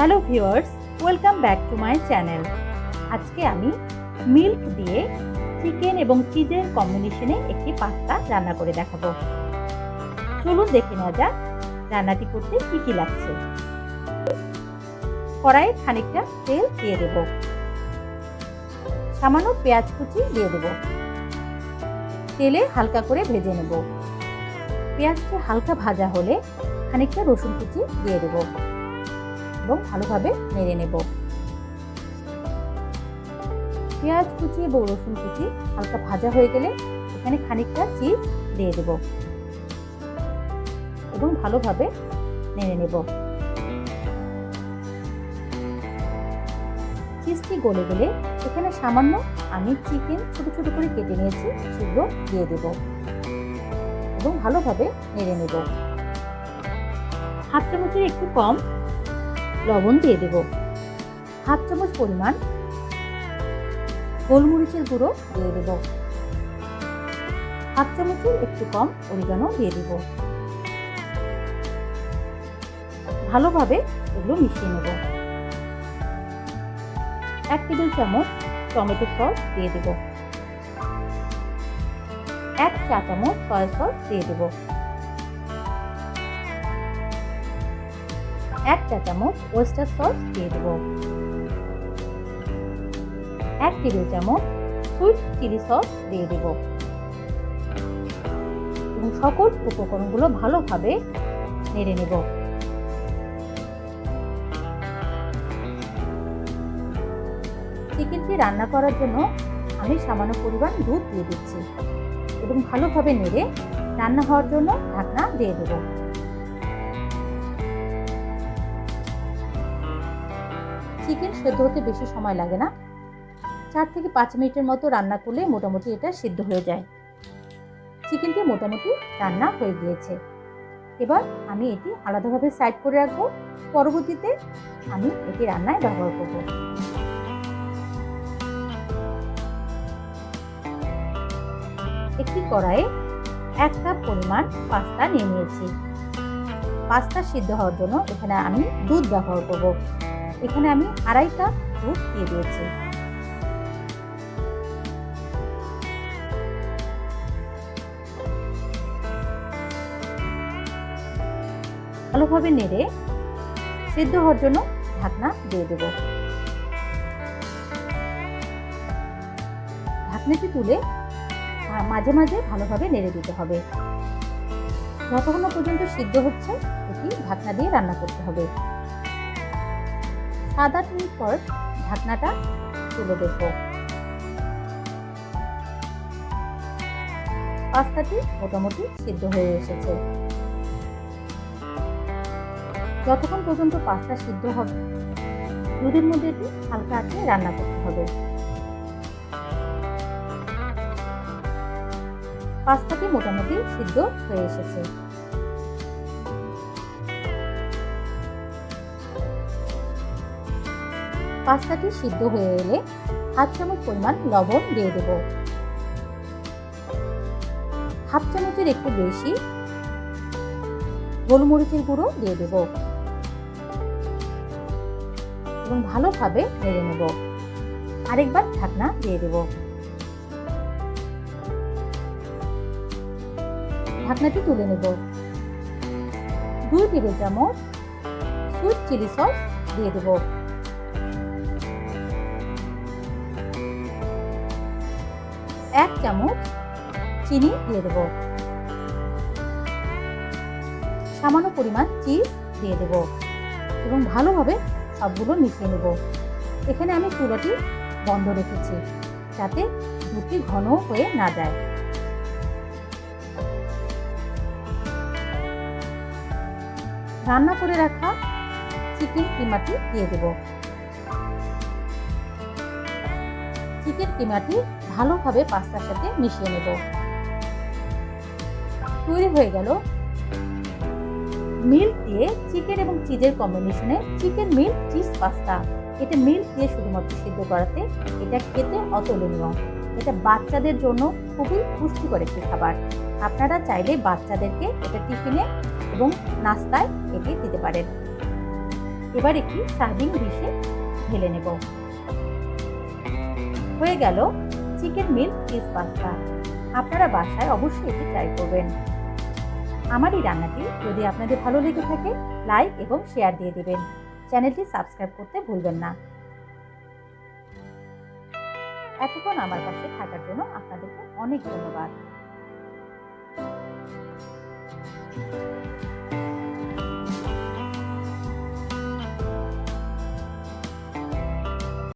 Hello viewers, welcome back to my channel. আজকে আমি milk দিয়ে চিকেন এবং চিজের কম্বিনেশনে একটি পাস্তা রান্না করে দেখাবো। চলুন দেখে নেওয়া যাক রান্নাটি করতে কী কী লাগছে। কড়াইয়ে খানিকটা তেল দিয়ে দেব। সামান্য পেঁয়াজ কুচি দিয়ে দেব। তেলে হালকা করে ভেজে নেব। পেঁয়াজটা হালকা ভাজা হলে খানিকটা রসুন কুচি দিয়ে দেবো। এবং ভালোভাবে নেড়ে নেব। পেঁয়াজ কুচি এবং রসুন কুচি হালকা ভাজা হয়ে গেলে এখানে খানিকটা চিজ দিয়ে দেব এবং ভালোভাবে নেড়ে নেব। চিজটি গলে গেলে এখানে সামান্য আমি চিকেন ছোট ছোট করে কেটে নিয়েছি, সেগুলো দিয়ে দেব এবং ভালোভাবে নেড়ে নেব। হাফ চামচের একটু কম লবণ দিয়ে দেব। হাফ চামচ পরিমাণ গোলমরিচের গুঁড়ো দিয়ে দেব। হাফ চামচের একটু কম অরিগানো দিয়ে দেব। ভালোভাবে এগুলো মিশিয়ে নেব। এক টেবিল চামচ টমেটো সস দিয়ে দেব। এক চা চামচ সয়া সস দিয়ে দেবো। এক চা চামচ ওয়েস্টার সস দিয়ে দেব। এক টেবিল চামচ সুইট চিলি সস দিয়ে দেব। এবং সকল উপকরণগুলো ভালোভাবে নেড়ে নেব। চিকেনটি রান্না করার জন্য আমি সামান্য পরিমাণ দুধ দিয়ে দিচ্ছি। এবং ভালোভাবে নেড়ে রান্না হওয়ার জন্য ঢাকনা দিয়ে দেবো। চিকেন সেদ্ধ হতে বেশি সময় লাগে না। চার থেকে পাঁচ মিনিটের মতো রান্না করলে মোটামুটি এটা সিদ্ধ হয়ে যায়। চিকেনটি মোটামুটি রান্না হয়ে গিয়েছে। এবার আমি এটি আলাদাভাবে সাইড করে রাখব। পরবর্তীতে আমি এটি রান্নায় ব্যবহার করব। একটি কড়াইয়ে এক কাপ পরিমাণ পাস্তা নিয়ে নিয়েছি। পাস্তা সিদ্ধ হওয়ার জন্য এখানে আমি দুধ ব্যবহার করব। এখানে আমি আড়াই কাপ দুধ দিয়ে দিয়েছি। ভালোভাবে নেড়ে সিদ্ধ হওয়ার জন্য ঢাকনা দিয়ে দেব। ঢাকনাটি তুলে মাঝে মাঝে ভালোভাবে নেড়ে দিতে হবে। যতক্ষণ পর্যন্ত সিদ্ধ হচ্ছে, এটি ঢাকনা দিয়ে রান্না করতে হবে। সাত আট মিনিট পর ঢাকনাটা তুলে দেখব। পাস্তাটি মোটামুটি সিদ্ধ হয়ে এসেছে। যতক্ষণ পর্যন্ত পাস্তা সিদ্ধ হবে দুধের মধ্যে একটু হালকা আঁচে রান্না করতে হবে। পাস্তাটি মোটামুটি সিদ্ধ হয়ে এসেছে। পাস্তাটি সিদ্ধ হয়ে এলে হাফ চামচ পরিমাণ লবণ দিয়ে দেব। হাফ চামচের একটু বেশি গোলমরিচের গুঁড়ো দিয়ে দেব। এবং ভালোভাবে নেড়ে নেব। আরেকবার ঢাকনা দিয়ে দেব। ঢাকনাটি তুলে নেব। দুই টেবিল চামচ সুইট চিলি সস দিয়ে দেবো। এক চামচ চিনি দিয়ে দেব। সামান্য পরিমাণ চিজ দিয়ে দেব এবং ভালোভাবে সবগুলো মিশিয়ে নেব। এখানে আমি চুলাটি বন্ধ রেখেছি যাতে দুধটি ঘন হয়ে না যায়। রান্না করে রাখা চিকেন কিমাটি দিয়ে দেব। চিকেন কিমাটি ভালোভাবে পাস্তার সাথে মিশিয়ে নেব। তৈরি হয়ে গেল মিল্ক দিয়ে চিকেন এবং চিজের কম্বিনেশনে চিকেন মিল্ক চিজ পাস্তা। এটা মিল্ক দিয়ে শুধুমাত্র সিদ্ধ করাতে এটা খেতে অতুলনীয়। এটা বাচ্চাদের জন্য খুবই পুষ্টিকর একটি খাবার। আপনারা চাইলে বাচ্চাদেরকে এটা টিফিনে এবং নাস্তায় এটি দিতে পারেন। এবার একটি সার্ভিং ডিশে ঢেলে নেব। হয়ে গেল চিকেন মিল চিজ পাস্তা। আপনারা বাসায় অবশ্যই এটি ট্রাই করবেন। আমার এই রান্নাটি যদি আপনাদের ভালো লেগে থাকে লাইক এবং শেয়ার দিয়ে দেবেন। চ্যানেলটি সাবস্ক্রাইব করতে ভুলবেন না। এতক্ষণ আমার পাশে থাকার জন্য আপনাদেরকে অনেক ধন্যবাদ।